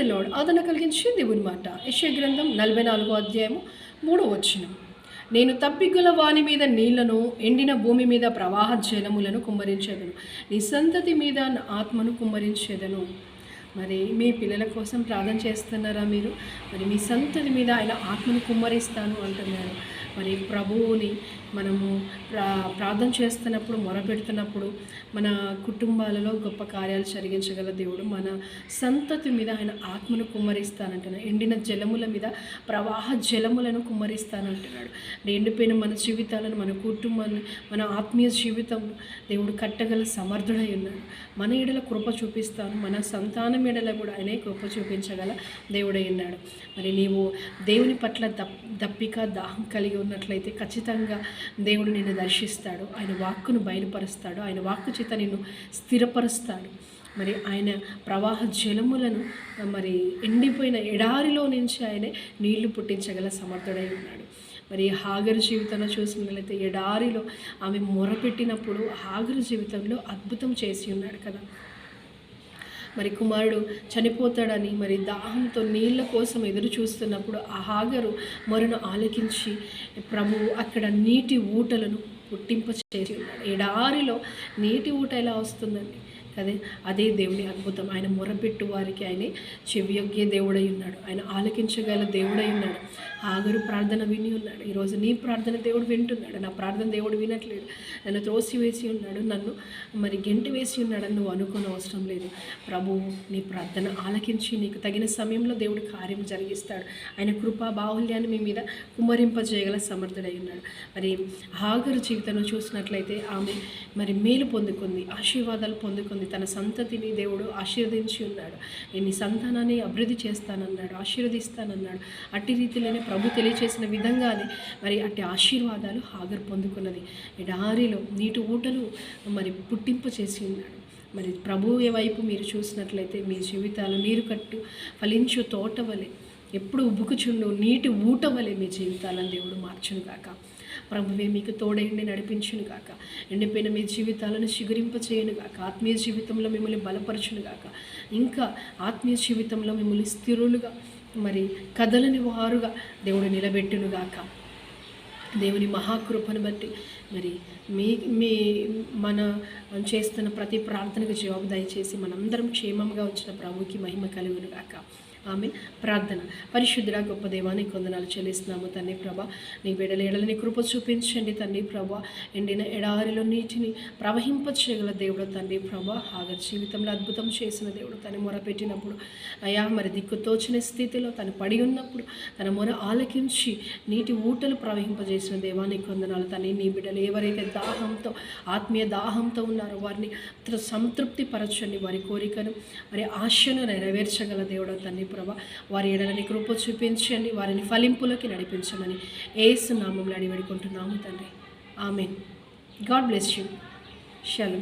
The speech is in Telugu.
ద లోడ్ ఆదరణ కలిగించి దేవుని మాట యశ గ్రంథం నలభై నాలుగో అధ్యాయము మూడో వచ్చిన నేను తప్పిగుల వాని మీద నీళ్ళను ఎండిన భూమి మీద ప్రవాహ జలములను కుమ్మరించేదను. నీ సంతతి మీద ఆత్మను కుమ్మరించేదను. మరి మీ పిల్లల కోసం ప్రార్థన చేస్తున్నారా మీరు? మరి మీ సంతతి మీద ఆయన ఆత్మను కుమ్మరిస్తాను అంటున్నారు. మరి ప్రభువుని మనము ప్రా ప్రార్థన చేస్తున్నప్పుడు మొరపెడుతున్నప్పుడు మన కుటుంబాలలో గొప్ప కార్యాలు జరిగించగల దేవుడు. మన సంతతి మీద ఆయన ఆత్మను కుమ్మరిస్తానంటున్నాడు. ఎండిన జలముల మీద ప్రవాహ జలములను కుమ్మరిస్తానంటున్నాడు. ఎండిపోయిన మన జీవితాలను మన కుటుంబాన్ని మన ఆత్మీయ జీవితం దేవుడు కట్టగల సమర్థుడై ఉన్నాడు. మన ఎడల కృప చూపిస్తాను. మన సంతానం ఎడల కూడా ఆయనే కృప చూపించగల దేవుడై ఉన్నాడు. మరి నీవు దేవుని పట్ల దప్ దప్పిక దాహం కలిగి ఉన్నట్లయితే ఖచ్చితంగా దేవుడు నిన్ను దర్శిస్తాడు. ఆయన వాక్కును బయలుపరుస్తాడు. ఆయన వాక్కు చేత నిన్ను స్థిరపరుస్తాడు. మరి ఆయన ప్రవాహ జలములను మరి ఎండిపోయిన ఎడారిలో నుంచి ఆయనే నీళ్ళు పుట్టించగల సమర్థుడై ఉన్నాడు. మరి హాగరు జీవితంలో చూసినట్లయితే ఎడారిలో ఆమె మొరపెట్టినప్పుడు హాగరు జీవితంలో అద్భుతం చేసి ఉన్నాడు కదా. మరి కుమారుడు చనిపోతాడని మరి దాహంతో నీళ్ళ కోసం ఎదురు చూస్తున్నప్పుడు ఆ హాగరు మరును ఆలకించి ప్రభువు అక్కడ నీటి ఊటలను పుట్టింప చేసి ఉన్నాడు. ఎడారిలో నీటి ఊట ఎలా వస్తుందండి? కదే అదే దేవుని అద్భుతం. ఆయన మొరపెట్టు వారికి ఆయన చెవియొగ్గే దేవుడై ఉన్నాడు. ఆయన ఆలకించగల దేవుడై ఉన్నాడు. ఆగరు ప్రార్థన విని ఉన్నాడు. ఈరోజు నీ ప్రార్థన దేవుడు వింటున్నాడు. నా ప్రార్థన దేవుడు వినట్లేడు నన్ను త్రోసి వేసి ఉన్నాడు. నన్ను మరి గెంటి వేసి ఉన్నాడని నువ్వు అనుకోని అవసరం లేదు. ప్రభువు నీ ప్రార్థన ఆలకించి నీకు తగిన సమయంలో దేవుడు కార్యం జరిగిస్తాడు. ఆయన కృపా బాహుల్యాన్ని మీ మీద కుమరింపజేయగల సమర్థుడై ఉన్నాడు. మరి ఆగరు జీవితంలో చూసినట్లయితే ఆమె మరి మేలు పొందుకుంది. ఆశీర్వాదాలు పొందుకుంది. తన సంతతిని దేవుడు ఆశీర్వదించి ఉన్నాడు. నేను నీ సంతానాన్ని అభివృద్ధి చేస్తానన్నాడు ఆశీర్వదిస్తానన్నాడు. అట్టి రీతిలోనే ప్రభు తెలియచేసిన విధంగానే మరి అట్టి ఆశీర్వాదాలు హాగర్ పొందుకున్నది. ఎడారిలో నీటి ఊటలు మరి పుట్టింప చేసి ఉన్నాడు. మరి ప్రభువు వైపు మీరు చూసినట్లయితే మీ జీవితాలు నీరు కట్టు ఫలించు తోట వలె ఎప్పుడు ఉబ్బుకుచుండు నీటి ఊట వలె మీ జీవితాలను దేవుడు మార్చును కాక ప్రభువే మీకు తోడైండి నడిపించును గాక. ఎండిపోయిన మీ జీవితాలను చిగురింప చేయను గాక. ఆత్మీయ జీవితంలో మిమ్మల్ని బలపరచును గాక. ఇంకా ఆత్మీయ జీవితంలో మిమ్మల్ని స్థిరులుగా మరి కదలని వారుగా దేవుడు నిలబెట్టును గాక. దేవుని మహాకృపను బట్టి మరి మీ మీ మన చేస్తున్న ప్రతి ప్రార్థనకు జవాబు దయచేసి మనందరం క్షేమంగా వచ్చిన ప్రభుకి మహిమ కలుగును గాక. ఆమె ప్రార్థన. పరిశుద్ధుడ గొప్ప దేవాన్ని కొందనాలు చెల్లిస్తున్నాము తండ్రి ప్రభ. నీ బిడ్డల ఎడలని కృప చూపించండి తండ్రి ప్రభ. ఎండిన ఎడారిలో నీటిని ప్రవహింప చేయగల దేవుడు తండ్రి ప్రభ. హాగర్ జీవితంలో అద్భుతం చేసిన దేవుడు తను మొరపెట్టినప్పుడు అయా మరి దిక్కు తోచిన స్థితిలో తను పడి ఉన్నప్పుడు తన మొర ఆలకించి నీటి ఊటలు ప్రవహింపజేసిన దేవాన్ని కొందనాలు తండ్రి నీ బిడ్డలు ఎవరైతే దాహంతో ఆత్మీయ దాహంతో ఉన్నారో వారిని సంతృప్తి పరచండి వారి కోరికను మరి ఆశను నెరవేర్చగల దేవుడు తండ్రి ప్రభా. వారి ఏడలని కృప చూపించండి వారిని ఫలింపులకి నడిపించమని ఏసు నామంలో అడివేడుకుంటున్నాము తండ్రి. ఆమెన్. God bless you. షలో.